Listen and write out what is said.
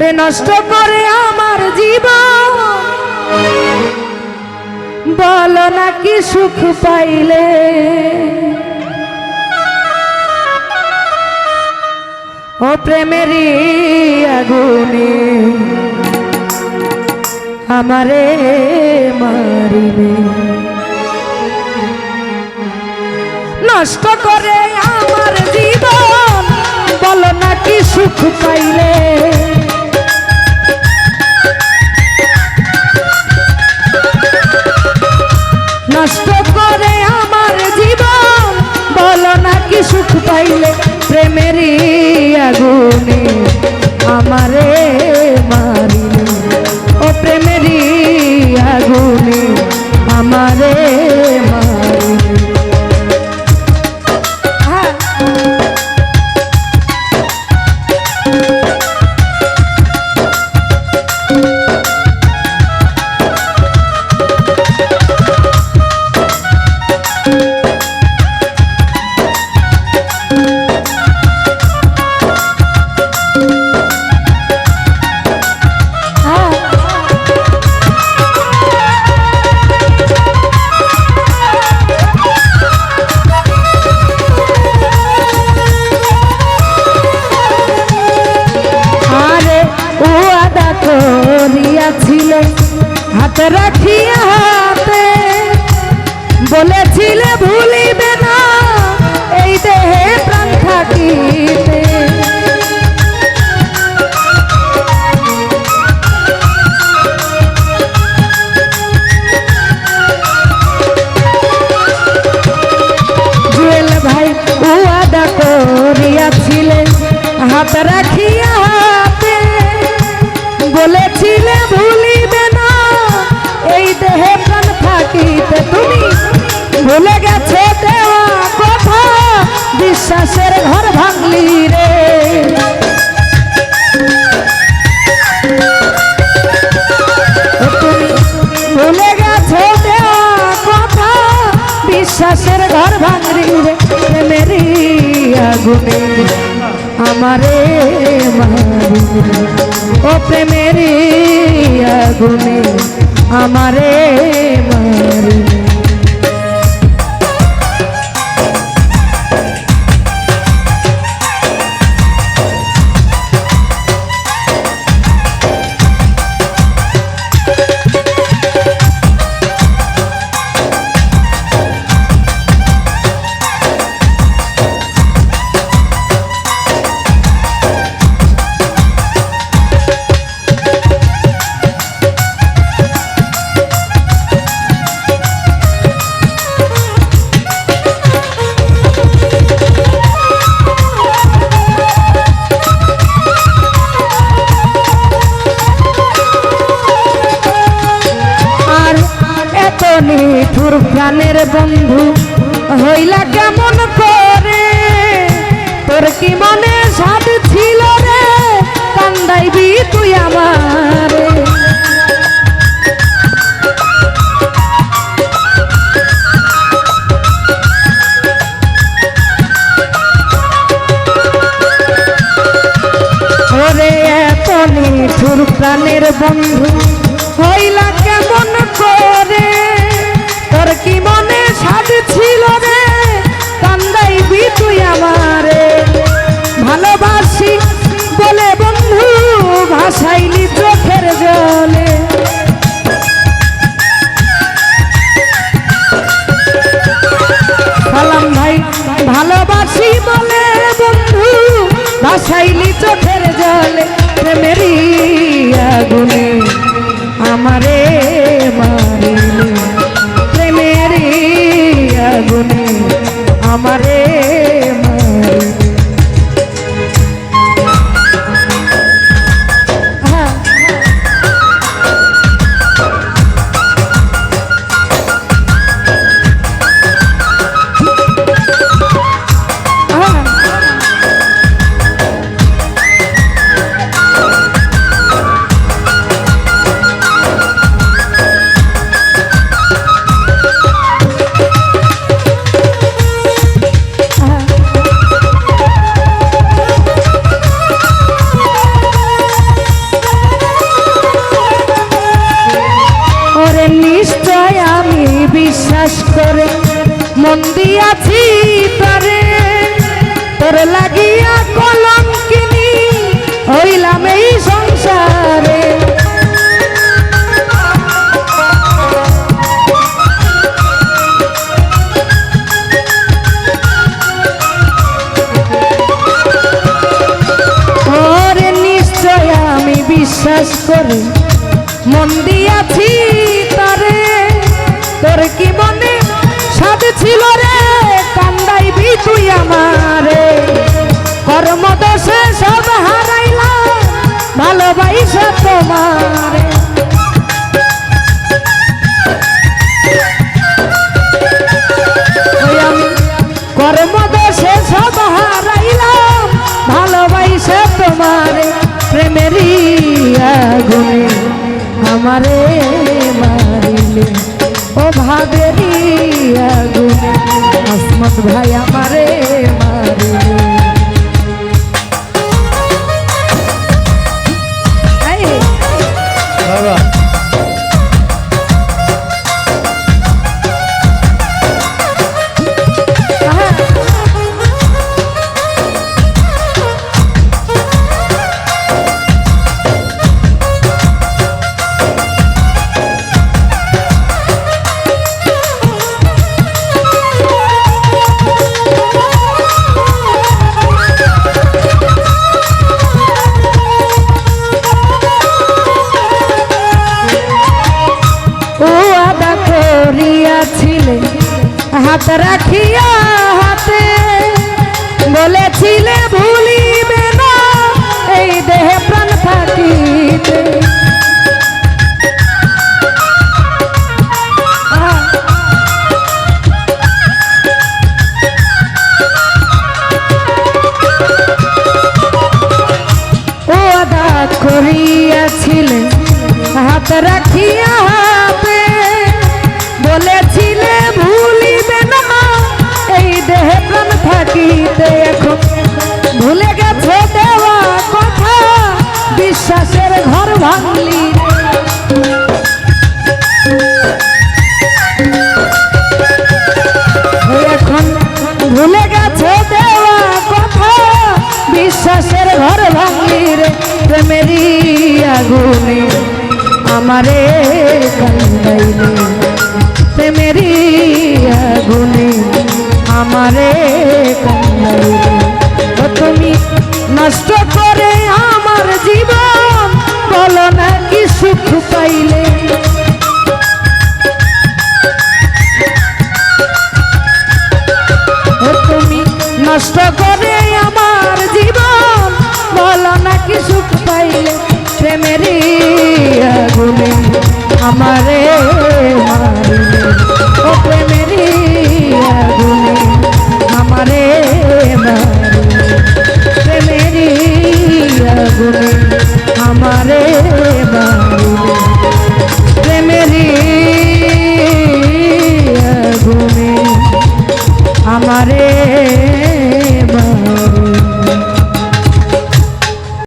ওরে নষ্ট করে আমার জীবন। বলো নাকি সুখ পাইলে। ও প্রেমেরই আগুনে আমারে মারিলে নষ্ট করে আমার জীবন, বলো নাকি সুখ পাইলে। হাত রাখিয়া হাতে বলেছিলে ভুলিবে না। এই দেহে প্রাণ থাকিতে তুমি ভুলে গেছে দেওয়া কথা। বিশ্বাসের ঘর ভাঙলি রে। ভুলে গেছো দেওয়া কথা। বিশ্বাসের ঘর ভাঙরি রে। প্রেমেরই আগুনে। আমারে মারি। ও প্রেমের আগুনে আমারে মারি। প্রাণের বন্ধু হইলা কেমন করে? তোর কি মনে ভাসাইলি চোখের জলে প্রেমেরি আগুনে। আমারে মারিলি প্রেমেরি আগুনে। আমারে বিশ্বাস করে। মন দিয়াছি তারে। তোর কি মনে? সাদ ছিল রে কান্দাইবি তুই আমারে। কর্মদোষে সব হারাইলা ভালোবাসা তোমারে। আমারে মারিলে। ও ভাবেরই আগুনে আসমত ভাই আমারে ও আদা করিয়াছিলে হাত রাখিয়া হাতে। বলেছিলে ভুলিবে না এই দেহে প্রাণ থাকিতে। আমারে কান্দাইলে প্রেমেরি আগুনে আমারে কান্দাইলে Thank you.